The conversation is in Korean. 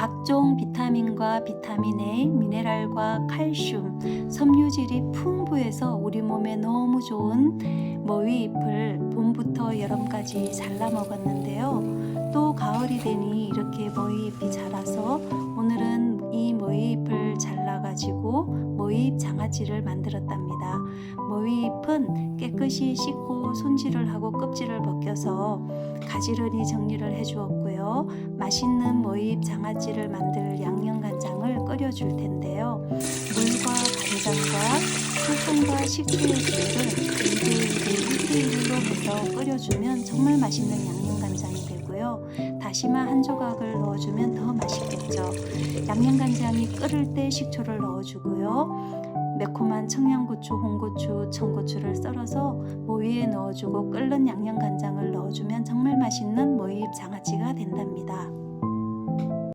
각종 비타민과 비타민 A, 미네랄과 칼슘, 섬유질이 풍부해서 우리 몸에 너무 좋은 머위잎을 봄부터 여름까지 잘라 먹었는데요. 또 가을이 되니 이렇게 머위잎이 자라서 오늘은 머위잎 장아찌를 만들었답니다. 머위잎은 깨끗이 씻고 손질을 하고 껍질을 벗겨서 가지런히 정리를 해주었고요. 맛있는 머위잎 장아찌를 만들 양념간장을 끓여줄 텐데요. 물과 간장과 소금과 식초의 비율을 2대1대 1대1로 해서 끓여주면 정말 맛있는 양념간장이 되고요. 다시마 한 조각을 넣어주면 더 맛있 겠죠. 양념간장이 끓을 때 식초를 넣어주고요. 매콤한 청양고추, 홍고추, 청고추를 썰어서 모위에 넣어주고 끓는 양념간장을 넣어주면 정말 맛있는 모이잎 장아찌가 된답니다.